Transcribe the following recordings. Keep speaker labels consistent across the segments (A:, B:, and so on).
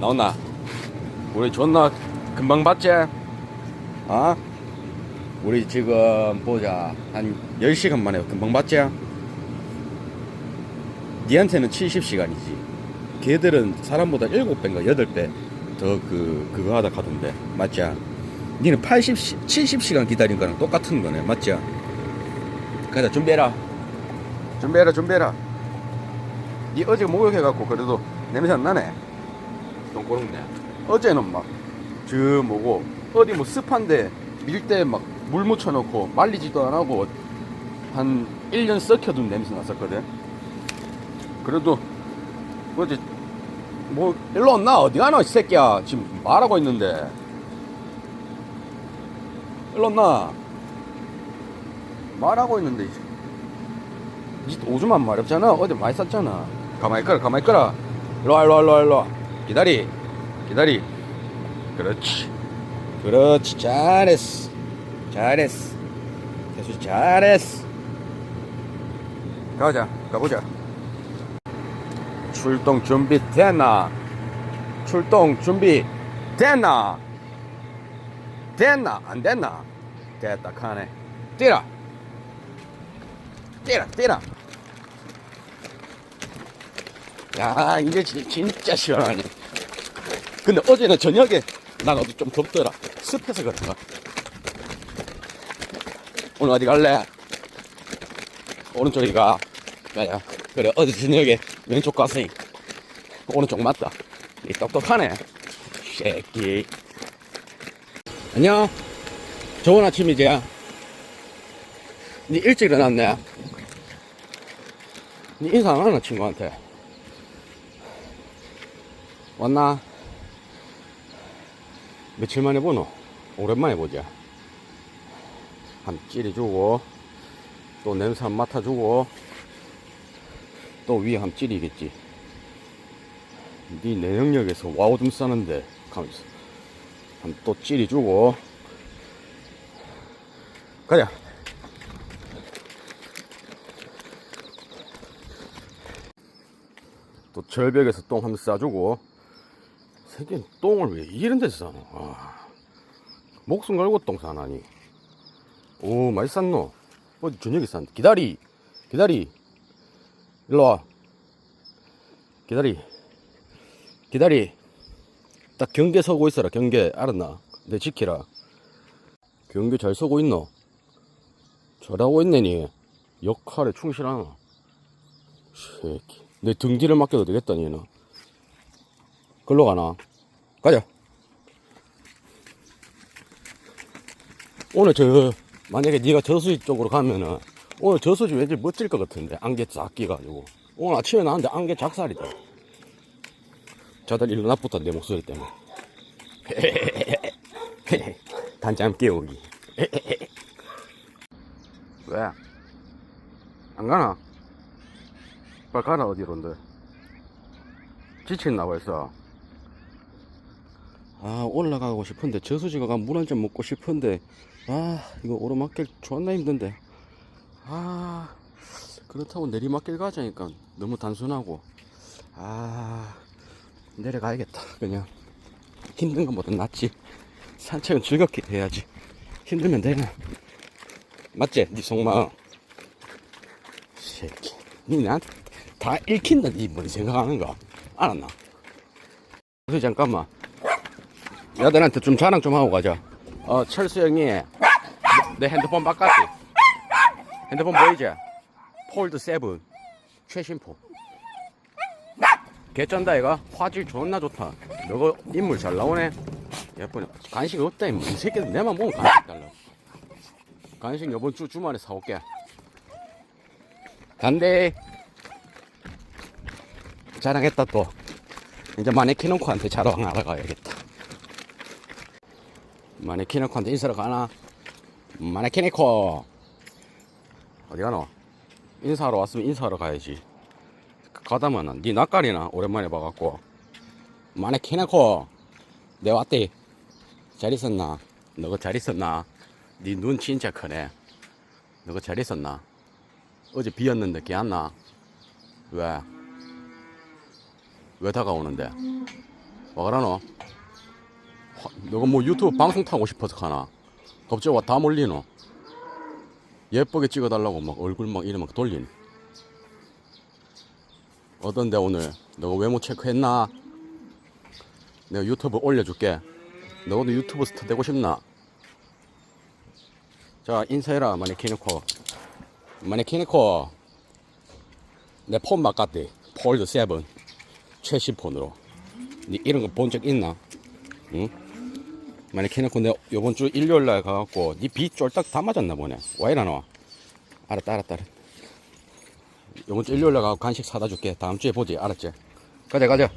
A: 나오나? 우리 존나 금방 봤지? 어? 우리 지금 보자. 한 10시간 만에 금방 봤지? 니한테는 70시간이지. 걔들은 사람보다 7배인가 8배 더 그, 그거 하다 가던데. 맞지? 니는 80, 70시간 기다린 거랑 똑같은 거네. 맞지? 가자, 준비해라. 준비해라, 준비해라. 니 어제 목욕해갖고 그래도 냄새 안 나네. 똥꼬롱네. 어제는 막, 저 뭐고, 어디 뭐 습한데 밀때막물 묻혀놓고 말리지도 안 하고 한 1년 썩혀둔 냄새 났었거든. 그래도 어제 뭐 일로 온나? 어디 가노 이 새끼야? 지금 말하고 있는데. 일로 온나? 말하고 있는데 이제. 니 오줌만 마렵잖아. 어제 많이 쌌잖아. 가만히 있거라 가만히 있거라. 일로와 일로와 일로와 일로와. 기다리 기다리. 그렇지. 그렇지. 잘했어. 잘했어. 대수 잘했어. 가자. 가보자. 출동 준비 됐나? 출동 준비 됐나? 됐나? 안 됐나? 됐다. 카네. 뛰라. 뛰라. 뛰라. 야 이제 진- 진짜 시원하네 근데 어제는 저녁에 난 어디 좀 덥더라. 습해서 그런가 오늘 어디 갈래? 오른쪽이 가 야야. 그래 어제 저녁에 왼쪽 갔으니 오른쪽 맞다. 이 똑똑하네. 새끼. 안녕. 좋은 아침이지 니 일찍 일어났네. 니 인사 안 하나 친구한테? 왔나 며칠 만에 보노 오랜만에 보자. 한 찌리주고 또 냄새 한 맡아주고 또 위에 한 찌리겠지. 네 내영역에서 와우 좀 싸는데 가면서 한또 찌리주고. 가자. 또 절벽에서 똥 한번 싸주고 새끼는 똥을 왜 이런 데서 싸노 아, 목숨 걸고 똥 싸나니. 오 쌌노? 어디 저녁에 쌌 기다리 기다리. 일로 와. 기다리 기다리. 딱 경계 서고 있어라 경계. 알았나? 내 지키라. 경계 잘 서고 있노? 잘하고 있네 니. 역할에 충실하나 새끼 내 등 뒤를 맡겨도 되겠다 니는 글로 가나? 가자. 오늘 저 만약에 네가 저수지 쪽으로 가면은 오늘 저수지 왠지 멋질 것 같은데 안개 싹 끼가지고. 오늘 아침에 나왔는데 안개 작살이다. 저들 일어나부터 내 목소리 때문에. 단잠 깨우기. 왜? 안 가나? 빨리 가라 어디론데. 지쳤나 벌써 아 올라가고 싶은데 저수지가 가면 물한 잔 먹고 싶은데 아 이거 오르막길 존나 힘든데. 아 그렇다고 내리막길 가자니까 너무 단순하고 아 내려가야겠다 그냥. 힘든 것보다 낫지. 산책은 즐겁게 해야지. 힘들면 되나 맞지? 네 속마음. 새끼 니 나한테 다 읽힌다 니뭔 생각하는 거. 알았나? 그래서 잠깐만 여들한테 좀 자랑 좀 하고 가자. 어 철수 형이 내 핸드폰 바꿨지? 핸드폰 보이지? 폴드 7 최신포 개쩐다 이거? 화질 존나 좋다. 너거 인물 잘 나오네. 예쁘네. 간식 없다 임이 새끼들 내만 보면 간식 달라. 간식 이번 주 주말에 사올게. 간대. 자랑했다 또. 이제 마네키노코한테 자랑하러 가야겠다 마네키네코한테 인사를 가나? 마네키네코 어디 가노? 인사하러 왔으면 인사하러 가야지 가다마는 니 낯가리나 오랜만에 봐갖고 마네키네코 내 왔대 잘 있었나? 너가 잘 있었나? 니눈 진짜 크네 너가 잘 있었나? 어제 비었는데 개안나? 왜? 왜 다가오는데? 와가라노? 화- 너가 뭐 유튜브 방송 타고 싶어서 가나? 갑자기 와다 몰리노? 예쁘게 찍어달라고 막 얼굴 막 이래 막 돌리니? 어떤데 오늘? 너가 외모 체크했나? 내가 유튜브 올려줄게. 너도 유튜브 스타 되고 싶나? 자 인사해라 마네키네코 마네키네코 내 폰 바꿨대 폴드 7 최신 폰으로 니 이런 거 본 적 있나? 응? 마네키네코 내 요번 주 일요일 날 가갖고 니비 쫄딱 다 맞았나 보네. 와 이러노? 알았다 알았다 요번 주 일요일 날 가고 간식 사다 줄게. 다음 주에 보지. 알았지? 가자 가자.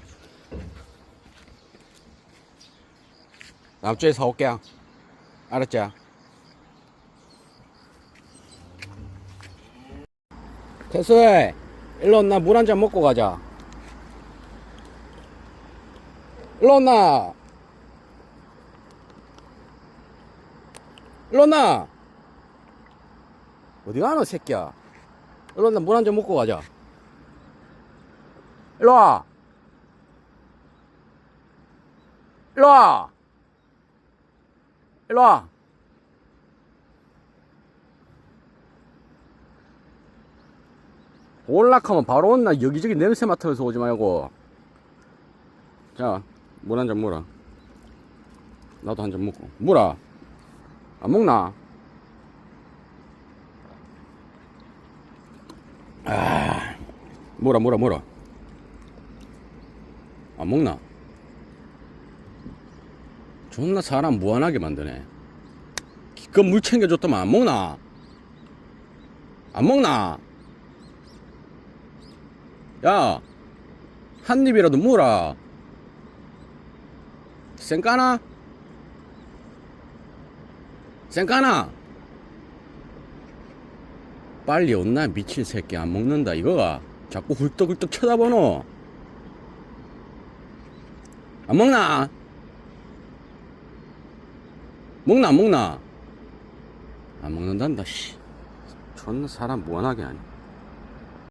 A: 다음 주에 사올게. 알았지? 태수야 일로 온나 물 한 잔 먹고 가자. 일로 온나 일로 온나. 어디 가노 새끼야? 일로 온나 물 한 잔 먹고 가자. 일로 와. 일로 와. 일로 와. 올락하면 바로 온나. 여기저기 냄새 맡으면서 오지 말고. 자 물 한 잔 물어. 나도 한 잔 먹고. 물어 안 먹나? 아 물어 물어 물어 안 먹나? 존나 사람 무한하게 만드네. 기껏 물 챙겨줬더만 안 먹나? 안 먹나? 야, 한 입이라도 물어. 쌩까나? 쌩까나? 빨리 온나 미친 새끼 안 먹는다 이거가 자꾸 훌떡훌떡 쳐다보노 안 먹나? 먹나 안 먹나? 안 먹는단다 씨 존나 사람 무한하게 하네